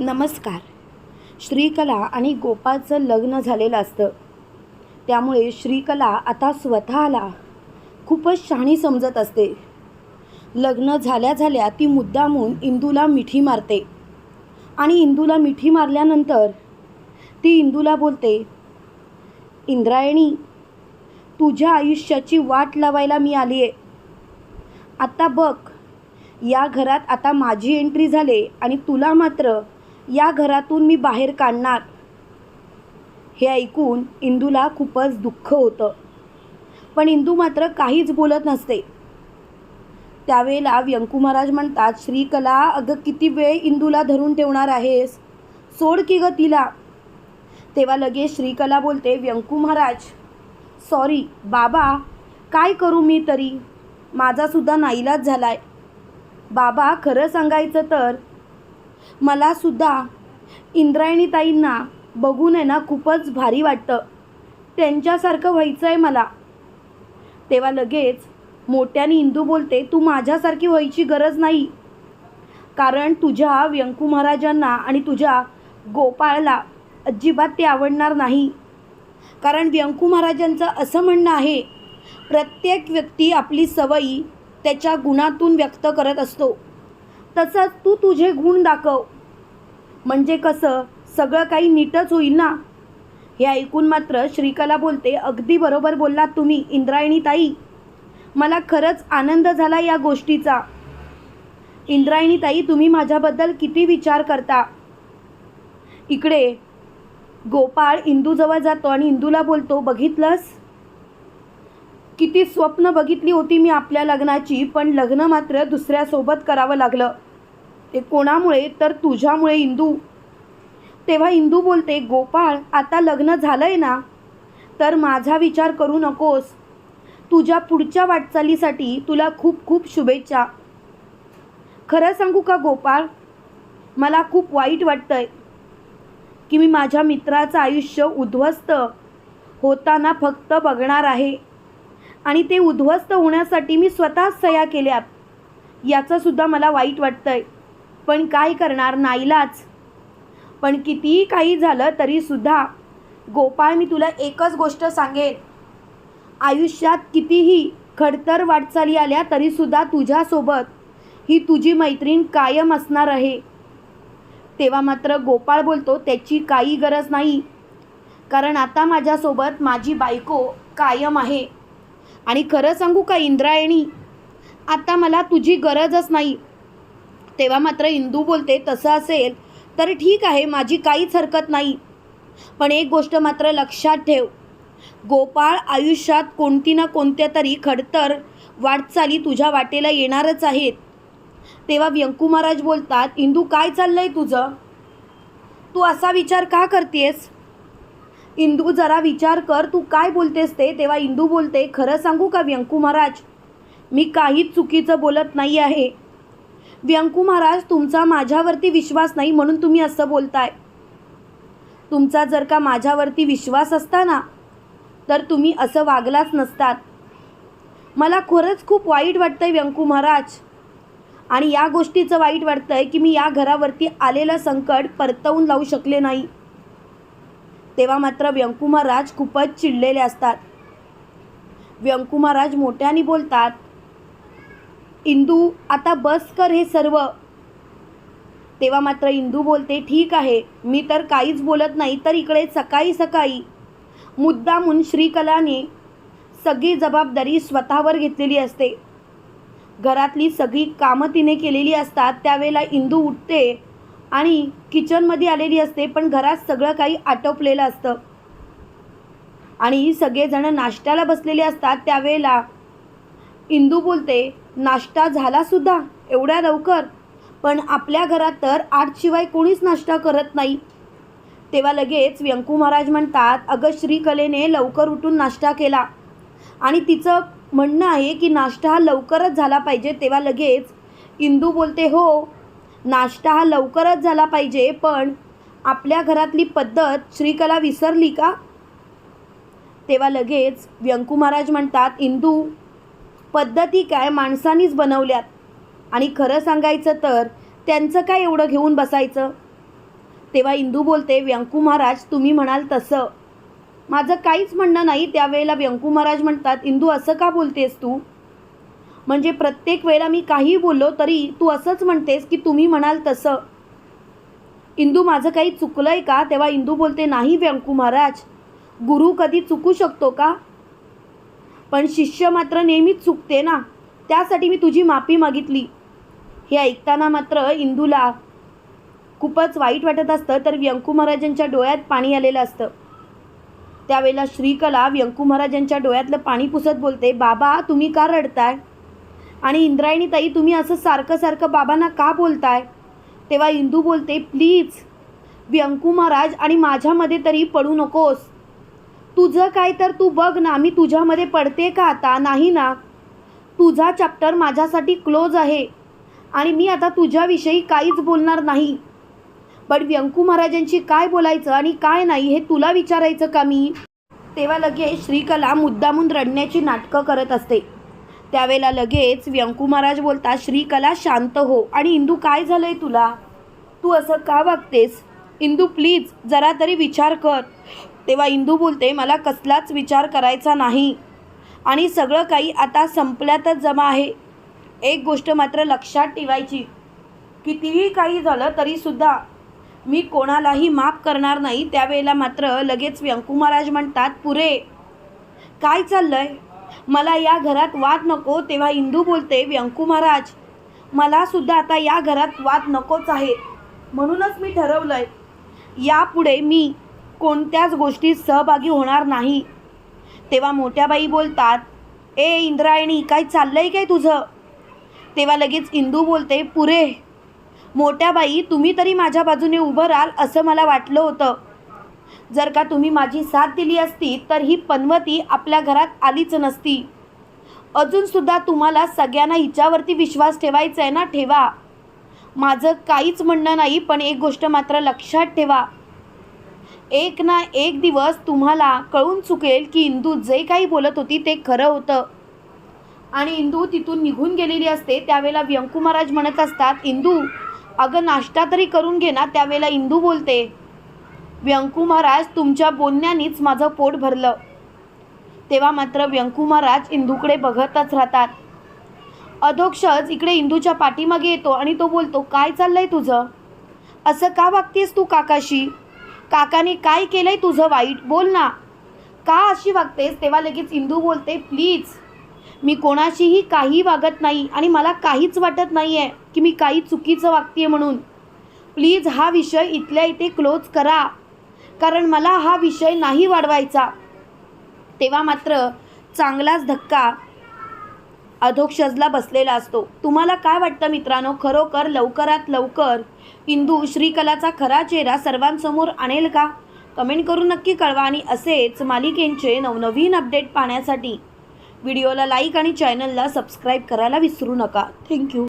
नमस्कार. श्रीकला आणि गोपाळचं लग्न झालेलं असतं. त्यामुळे श्रीकला आता स्वतःला खूपच शहाणी समजत असते. लग्न झाल्या झाल्या ती मुद्दामून इंदूला मिठी मारते. आणि इंदूला मिठी मारल्यानंतर ती इंदूला बोलते इंद्रायणी तुझ्या आयुष्याची वाट लावायला मी आली आहे आता बघ या घरात आता माझी एंट्री झाले आणि तुला मात्र या घरातून मी बाहेर काढणार? हे ऐकून इंदूला खूपच दुःख होतं. पण इंदू मात्र काहीच बोलत नसते. त्यावेळेला व्यंकू महाराज म्हणतात श्रीकला अगं किती वेळ इंदूला धरून ठेवणार आहेस? सोड की ग तिला. तेव्हा लगेच श्रीकला बोलते व्यंकू महाराज सॉरी बाबा काय करू मी तरी? माझासुद्धा नाईलाज झाला आहे बाबा खरं सांगायचं तर मला सुद्धा बघून आहे ना खूपच भारी वाटतं. त्यांच्यासारखं व्हायचं आहे मला. तेव्हा लगेच मोठ्याने इंदू बोलते तू माझ्यासारखी व्हायची गरज नाही. कारण तुझ्या व्यंकू महाराजांना आणि तुझ्या गोपाळला अजिबात ते आवडणार नाही. कारण व्यंकू महाराजांचं असं म्हणणं आहे प्रत्येक व्यक्ती आपली सवयी त्याच्या गुणातून व्यक्त करत असतो. तसंच तू तुझे गुण दाखव. म्हणजे कसं? सगळं काही नीटच होईल ना? हे ऐकून मात्र श्रीकला बोलते अगदी बरोबर बोललात तुम्ही इंद्रायणी ताई. मला खरंच आनंद झाला या गोष्टीचा. इंद्रायणी ताई तुम्ही माझ्याबद्दल किती विचार करता? इकडे गोपाळ इंदूजवळ जातो आणि इंदूला बोलतो बघितलंस? किती स्वप्न बघितली होती मी आपल्या लग्नाची पण लग्न मात्र दुसऱ्यासोबत करावं लागलं. ते कोणामुळे? तर तुझ्यामुळे इंदू. तेव्हा इंदू बोलते गोपाळ आता लग्न झालंय ना? तर माझा विचार करू नकोस. तुझ्या पुढच्या वाटचालीसाठी तुला खूप खूप शुभेच्छा. खरं सांगू का गोपाळ? मला खूप वाईट वाटतंय की मी माझ्या मित्राचं आयुष्य उद्ध्वस्त होताना फक्त बघणार आहे आणि ते उद्ध्वस्त होण्यासाठी मी स्वतःच सह्या केल्यात. याचंसुद्धा मला वाईट वाटतंय. पण काय करणार नाईलाच? पण कितीही काही झालं तरीसुद्धा गोपाळ मी तुला एकच गोष्ट सांगेन. आयुष्यात कितीही खडतर वाटचाली आल्या तरीसुद्धा तुझ्यासोबत ही तुझी मैत्रीण कायम असणार आहे. तेव्हा मात्र गोपाळ बोलतो त्याची काही गरज नाही. कारण आता माझ्यासोबत माझी बायको कायम आहे. आणि खरं सांगू का इंद्रायणी? आता मला तुझी गरजच नाही. तेव्हा मात्र इंदू बोलते तसं असेल तर ठीक आहे माझी काहीच हरकत नाही. पण एक गोष्ट मात्र लक्षात ठेव. गोपाळ आयुष्यात कोणती ना कोणत्या तरी खडतर वाटचाली तुझ्या वाटेला येणारच आहेत. तेव्हा व्यंकू महाराज बोलतात इंदू काय चाललंय तुझं? तू असा विचार का करतेस? इंदू जरा विचार कर तू काय बोलतेस ते? तेव्हा इंदू बोलते खरं सांगू का व्यंकू महाराज? मी काहीच चुकीचं बोलत नाही आहे. व्यंकू महाराज तुमचा माझ्यावरती विश्वास नाही म्हणून तुम्ही असं बोलताय. तुमचा जर का माझ्यावरती विश्वास असता ना तर तुम्ही असं वागलाच नसतात. मला खरंच खूप वाईट वाटतंय व्यंकू महाराज. आणि या गोष्टीचं वाईट वाटतंय की मी या घरावरती आलेलं संकट परतवून लावू शकले नाही. तेव्हा मात्र व्यंकू महाराज खूपच चिडलेले असतात. व्यंकू महाराज मोठ्याने बोलतात इंदू आता बस कर हे सर्व. तेव्हा मात्र इंदू बोलते ठीक आहे मी तर काहीच बोलत नाही तर इकडे सकाळी सकाळी. मुद्दामून श्रीकलाने सगळी जबाबदारी स्वतःवर घेतलेली असते. घरातली सगळी कामं तिने केलेली असतात त्यावेळेला इंदू उठते आणि किचनमध्ये आलेली असते पण घरात सगळं काही आटोपलेलं असतं. आणि सगळेजण नाश्त्याला बसलेले असतात त्यावेळेला इंदू बोलते नाश्ता झालासुद्धा एवढ्या लवकर. पण आपल्या घरात तर आठशिवाय कोणीच नाश्ता करत नाही. तेव्हा लगेच व्यंकू महाराज म्हणतात अगं श्रीकलेने लवकर उठून नाश्ता केला. आणि तिचं म्हणणं आहे की नाश्ता हा लवकरच झाला पाहिजे. तेव्हा लगेच इंदू बोलते हो नाश्ता हा लवकरच झाला पाहिजे पण आपल्या घरातली पद्धत श्रीकला विसरली का? तेव्हा लगेच व्यंकू महाराज म्हणतात इंदू पद्धती काय माणसानीच बनवल्यात? आणि खरं सांगायचं तर त्यांचं काय एवढं घेऊन बसायचं? तेव्हा इंदू बोलते व्यंकू महाराज तुम्ही म्हणाल तसं. माझं काहीच म्हणणं नाही त्यावेळेला व्यंकू महाराज म्हणतात इंदू असं का बोलतेस तू? म्हणजे प्रत्येक वेळेला मी काही बोललो तरी तू असंच म्हणतेस की तुम्ही म्हणाल तसं. इंदू माझं काही चुकलं आहे का? तेव्हा इंदू बोलते नाही व्यंकू महाराज. गुरु कधी चुकू शकतो का? पण शिष्य मात्र नेहमीच चुकते ना? त्यासाठी मी तुझी माफी मागितली. हे ऐकताना मात्र इंदूला खूपच वाईट वाटत असतं तर व्यंकू महाराजांच्या डोळ्यात पाणी आलेलं असतं. त्यावेळेला श्रीकला व्यंकू महाराजांच्या डोळ्यातलं पाणी पुसत बोलते बाबा तुम्ही का रडताय? आणि इंद्रायणी ताई तुम्ही असं सारखं सारखं बाबांना का बोलताय? तेव्हा इंदू बोलते प्लीज व्यंकू महाराज आणि माझ्यामध्ये तरी पडू नकोस. तुझं काय तर तू बघ ना मी तुझ्यामध्ये पडते का आता? नाही ना. तुझा चॅप्टर माझ्यासाठी क्लोज आहे. आणि मी आता तुझ्याविषयी काहीच बोलणार नाही. पण व्यंकू महाराजांशी काय बोलायचं आणि काय नाही हे तुला विचारायचं का मी? तेव्हा लगेच श्रीकला मुद्दामून रडण्याची नाटकं करत असते. त्यावेळेला लगेच व्यंकू महाराज बोलतात श्रीकला शांत हो. आणि इंदू काय झालंय तुला? तू असं का वागतेस इंदू प्लीज जरा तरी विचार कर. तेव्हा इंदू बोलते मला कसलाच विचार करायचा नाही. आणि सगळं काही आता संपल्यातच जमा आहे. एक गोष्ट मात्र लक्षात ठेवायची. कितीही काही झालं तरीसुद्धा मी कोणालाही माफ करणार नाही त्यावेळेला मात्र लगेच व्यंकू महाराज म्हणतात पुरे काय चाललंय? मला या घरात वाद नको. तेव्हा इंदू बोलते व्यंकू महाराज मलासुद्धा आता या घरात वाद नकोच आहे म्हणूनच मी ठरवलंय यापुढे मी कोणत्याच गोष्टीत सहभागी होणार नाही. तेव्हा मोठ्या बाई बोलतात ए इंद्रायणी काय चाललंय काय तुझं? तेव्हा लगेच इंदू बोलते पुरे मोठ्या बाई तुम्ही तरी माझ्या बाजूने उभं राहाल असं मला वाटलं होतं. जर का तुम्ही माझी साथ दिली असती तर ही पनवती आपल्या घरात आलीच नसती. अजूनसुद्धा तुम्हाला सगळ्यांना हिच्यावरती विश्वास ठेवायचा आहे ना ठेवा. माझं काहीच म्हणणं नाही पण एक गोष्ट मात्र लक्षात ठेवा. एक ना एक दिवस तुम्हाला कळून चुकेल की इंदू जे काही बोलत होती ते खरं होतं. आणि इंदू तिथून निघून गेलेली असते त्यावेळेला व्यंकू महाराज म्हणत असतात इंदू अगं नाश्ता तरी करून घे ना त्यावेळेला इंदू बोलते. व्यंकू महाराज तुमच्या बोलण्यानीच माझं पोट भरलं. तेव्हा मात्र व्यंकू महाराज इंदूकडे बघतच राहतात. अधोक्षज इकडे इंदूच्या पाठीमागे येतो आणि तो बोलतो काय चाललंय तुझं? असं का वागतेस तू काकाशी? काकाने काय केलंय तुझं वाईट? बोल ना. का अशी वागतेस? तेव्हा लगेच इंदू बोलते प्लीज मी कोणाशीही काही वागत नाही आणि मला काहीच वाटत नाही आहे की मी काही चुकीचं वागते म्हणून. प्लीज हा विषय इथल्या इथे क्लोज करा. कारण मला हा विषय नाही वाढवायचा. तेव्हा मात्र चांगलाच धक्का अधोक्षजला बसलेला असतो. तुम्हाला काय वाटतं मित्रांनो? खरोखर लवकरात लवकर इंदू श्रीकलाचा खरा चेहरा सर्वांसमोर आणेल का? कमेंट करून नक्की कळवा आणि असेच मालिकेंचे नवनवीन अपडेट पाहण्यासाठी व्हिडिओला लाईक आणि चॅनलला सबस्क्राईब करायला विसरू नका. थँक्यू.